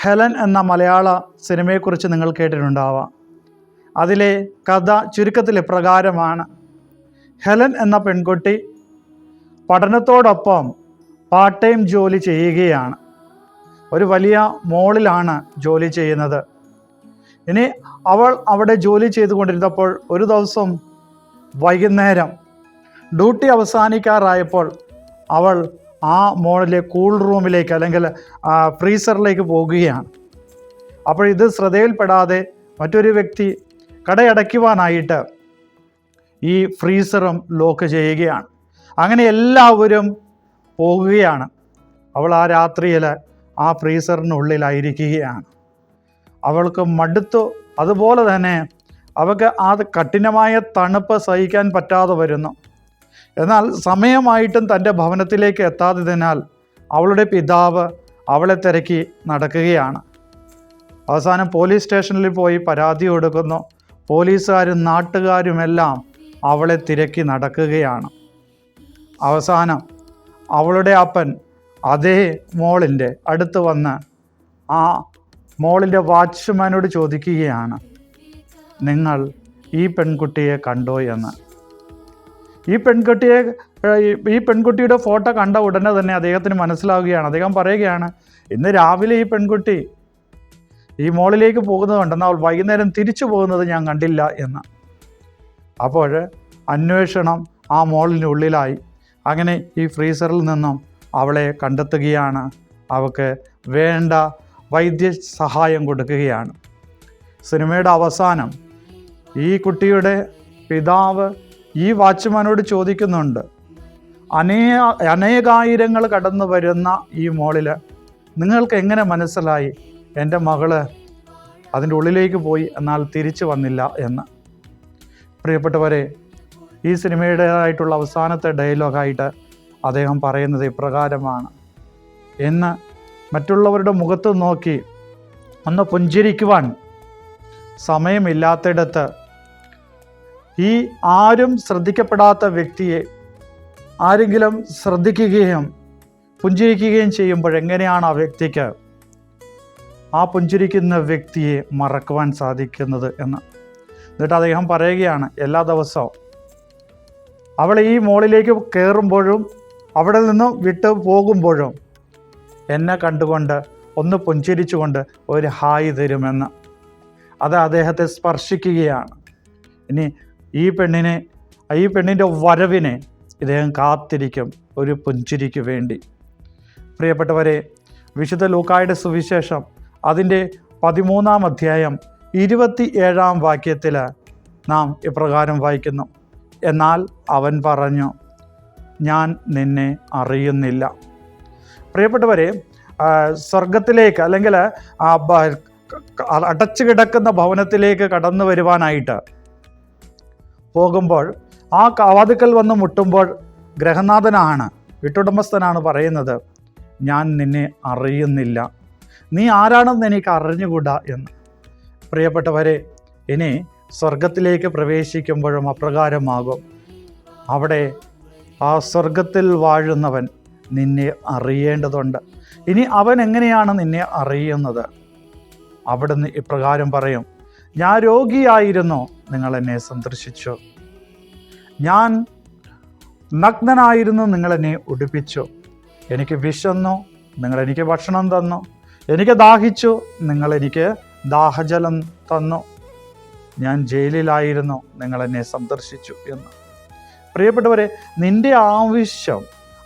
Helen എന്ന മലയാള സിനിമയെക്കുറിച്ച് നിങ്ങൾ കേട്ടിട്ടുണ്ടാവാം. അതിലെ കഥ ചുരുക്കത്തിൽ പ്രകാരമാണ്. ഹെലൻ എന്ന പെൺകുട്ടി പഠനത്തോടൊപ്പം പാർട്ട് ടൈം ജോലി ചെയ്യുകയാണ്. ഒരു വലിയ മോളിലാണ് ജോലി ചെയ്യുന്നത്. ഇനി അവൾ അവിടെ ജോലി ചെയ്തുകൊണ്ടിരുന്നപ്പോൾ ഒരു ദിവസം വൈകുന്നേരം ഡ്യൂട്ടി അവസാനിക്കാറായപ്പോൾ അവൾ ആ മോളിലെ കൂൾ റൂമിലേക്ക് അല്ലെങ്കിൽ ഫ്രീസറിലേക്ക് പോകുകയാണ്. അപ്പോൾ ഇത് ശ്രദ്ധയിൽപ്പെടാതെ മറ്റൊരു വ്യക്തി കടയടയ്ക്കുവാനായിട്ട് ഈ ഫ്രീസറും ലോക്ക് ചെയ്യുകയാണ്. അങ്ങനെ എല്ലാവരും പോകുകയാണ്. അവൾ ആ രാത്രിയിൽ ആ ഫ്രീസറിനുള്ളിലായിരിക്കുകയാണ് അവൾക്ക് മടുത്തു. അതുപോലെ തന്നെ അവൾക്ക് ആ കഠിനമായ തണുപ്പ് സഹിക്കാൻ പറ്റാതെ വരുന്നു. എന്നാൽ സമയമായിട്ടും തന്റെ ഭവനത്തിലേക്ക് എത്താത്തതിനാൽ അവളുടെ പിതാവ് അവളെ തിരക്കി നടക്കുകയാണ്. അവസാനം പോലീസ് സ്റ്റേഷനിൽ പോയി പരാതി കൊടുക്കുന്നു. പോലീസുകാരും നാട്ടുകാരുമെല്ലാം അവളെ തിരക്കി നടക്കുകയാണ്. അവസാനം അവളുടെ അപ്പൻ അതേ മോളിന്റെ അടുത്ത് വന്ന് ആ മോളിന്റെ വാച്ച്മാനോട് ചോദിക്കുകയാണ് നിങ്ങൾ ഈ പെൺകുട്ടിയെ കണ്ടോ? എന്ന്. ഈ പെൺകുട്ടിയെ ഈ- പെൺകുട്ടിയുടെ ഫോട്ടോ കണ്ട ഉടനെ തന്നെ അദ്ദേഹത്തിന് മനസ്സിലാവുകയാണ്. അദ്ദേഹം പറയുകയാണ് ഇന്ന് രാവിലെ ഈ പെൺകുട്ടി ഈ മോളിലേക്ക് പോകുന്നത് അവൾ വൈകുന്നേരം തിരിച്ചു പോകുന്നത് ഞാൻ കണ്ടില്ല എന്ന്. അപ്പോൾ അന്വേഷണം ആ മോളിനുള്ളിലായി അങ്ങനെ ഈ ഫ്രീസറിൽ നിന്നും അവളെ കണ്ടെത്തുകയാണ്. അവൾക്ക് വേണ്ട വൈദ്യ സഹായം കൊടുക്കുകയാണ്. സിനിമയുടെ അവസാനം ഈ കുട്ടിയുടെ പിതാവ് ഈ വാച്ച്മാനോട് ചോദിക്കുന്നുണ്ട് അനേ അനേകായിരങ്ങൾ കടന്നു വരുന്ന ഈ മോളിൽ നിങ്ങൾക്ക് എങ്ങനെ മനസ്സിലായി? എന്റെ മകൾ അതിന്റെ ഉള്ളിലേക്ക് പോയി എന്നാൽ തിരിച്ചു വന്നില്ല എന്ന്. പ്രിയപ്പെട്ടവരെ ഈ സിനിമയുടേതായിട്ടുള്ള അവസാനത്തെ ഡയലോഗായിട്ട് അദ്ദേഹം പറയുന്നത് ഇപ്രകാരമാണ്. എന്ന് മറ്റുള്ളവരുടെ മുഖത്ത് നോക്കി ഒന്ന് പുഞ്ചിരിക്കുവാൻ സമയമില്ലാത്തിടത്ത് ഈ ആരും ശ്രദ്ധിക്കപ്പെടാത്ത വ്യക്തിയെ ആരെങ്കിലും ശ്രദ്ധിക്കുകയും പുഞ്ചിരിക്കുകയും ചെയ്യുമ്പോൾ എങ്ങനെയാണ് ആ വ്യക്തിക്ക് ആ പുഞ്ചിരിക്കുന്ന വ്യക്തിയെ മറക്കുവാൻ സാധിക്കുന്നത് എന്ന്. എന്നിട്ട് അദ്ദേഹം പറയുകയാണ് എല്ലാ ദിവസവും അവൾ ഈ മോളിലേക്ക് കയറുമ്പോഴും അവിടെ നിന്നും വിട്ടു പോകുമ്പോഴും എന്നെ കണ്ടുകൊണ്ട് ഒന്ന് പുഞ്ചിരിച്ചുകൊണ്ട് ഒരു ഹായ് തരുമെന്ന്. അത് അദ്ദേഹത്തെ സ്പർശിക്കുകയാണ്. ഇനി ഈ പെണ്ണിനെ ഈ പെണ്ണിന്റെ വരവിനെ ഇദ്ദേഹം കാത്തിരിക്കും ഒരു പുഞ്ചിരിക്ക് വേണ്ടി. പ്രിയപ്പെട്ടവരെ വിശുദ്ധ ലൂക്കായുടെ സുവിശേഷം അതിന്റെ പതിമൂന്നാം അധ്യായം ഇരുപത്തി ഏഴാം വാക്യത്തിൽ നാം ഇപ്രകാരം വായിക്കുന്നു. എന്നാൽ അവൻ പറഞ്ഞു ഞാൻ നിന്നെ അറിയുന്നില്ല. പ്രിയപ്പെട്ടവരെ സ്വർഗത്തിലേക്ക് അല്ലെങ്കിൽ അടച്ചു കിടക്കുന്ന ഭവനത്തിലേക്ക് കടന്നു വരുവാനായിട്ട് പോകുമ്പോൾ ആ കവാതുക്കൽ വന്ന് മുട്ടുമ്പോൾ ഗ്രഹനാഥനാണ് വീട്ടുടമസ്ഥനാണ് പറയുന്നത് ഞാൻ നിന്നെ അറിയുന്നില്ല. നീ ആരാണെന്ന് എനിക്ക് അറിഞ്ഞുകൂടാ എന്ന്. പ്രിയപ്പെട്ടവരെ ഇനി സ്വർഗത്തിലേക്ക് പ്രവേശിക്കുമ്പോഴും അപ്രകാരമാകും. അവിടെ ആ സ്വർഗത്തിൽ വാഴുന്നവൻ നിന്നെ അറിയേണ്ടതുണ്ട്. ഇനി അവൻ എങ്ങനെയാണ് നിന്നെ അറിയുന്നത്? അവിടുന്ന് ഇപ്രകാരം പറയും ഞാൻ രോഗിയായിരുന്നു. നിങ്ങൾ എന്നെ സന്ദർശിച്ചു. ഞാൻ നഗ്നനായിരുന്നു. നിങ്ങൾ എന്നെ ഉടുപ്പിച്ചു. എനിക്ക് വിശന്നു. നിങ്ങൾ എനിക്ക് ഭക്ഷണം തന്നു. എനിക്ക് ദാഹിച്ചു. നിങ്ങൾ എനിക്ക് ദാഹജലം തന്നു. ഞാൻ ജയിലിലായിരുന്നു. നിങ്ങൾ എന്നെ സന്ദർശിച്ചു എന്ന്. പ്രിയപ്പെട്ടവരെ നിന്റെ ആവശ്യം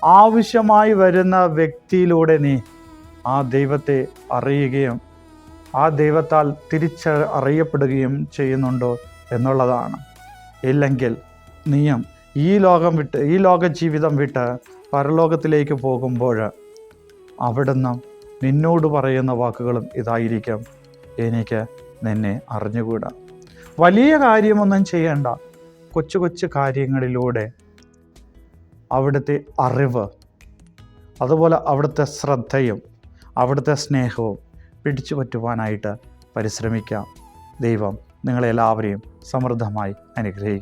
ആവശ്യമായി വരുന്ന വ്യക്തിയിലൂടെ നീ ആ ദൈവത്തെ അറിയുകയും ആ ദൈവത്താൽ തിരിച്ച അറിയപ്പെടുകയും ചെയ്യുന്നുണ്ടോ എന്നുള്ളതാണ്. ഇല്ലെങ്കിൽ നീയും ഈ ലോകം വിട്ട് ഈ ലോക ജീവിതം വിട്ട് പരലോകത്തിലേക്ക് പോകുമ്പോൾ അവിടുന്ന് നിന്നോട് പറയുന്ന വാക്കുകളും ഇതായിരിക്കും. എനിക്ക് നിന്നെ അറിഞ്ഞുകൂടാ. വലിയ കാര്യമൊന്നും ചെയ്യേണ്ട. കൊച്ചു കൊച്ചു കാര്യങ്ങളിലൂടെ അവിടുത്തെ അറിവ് അതുപോലെ അവിടുത്തെ ശ്രദ്ധയും അവിടുത്തെ സ്നേഹവും പിടിച്ചു പറ്റുവാനായിട്ട് പരിശ്രമിക്കാം. ദൈവം നിങ്ങളെല്ലാവരെയും സമൃദ്ധമായി അനുഗ്രഹിക്കും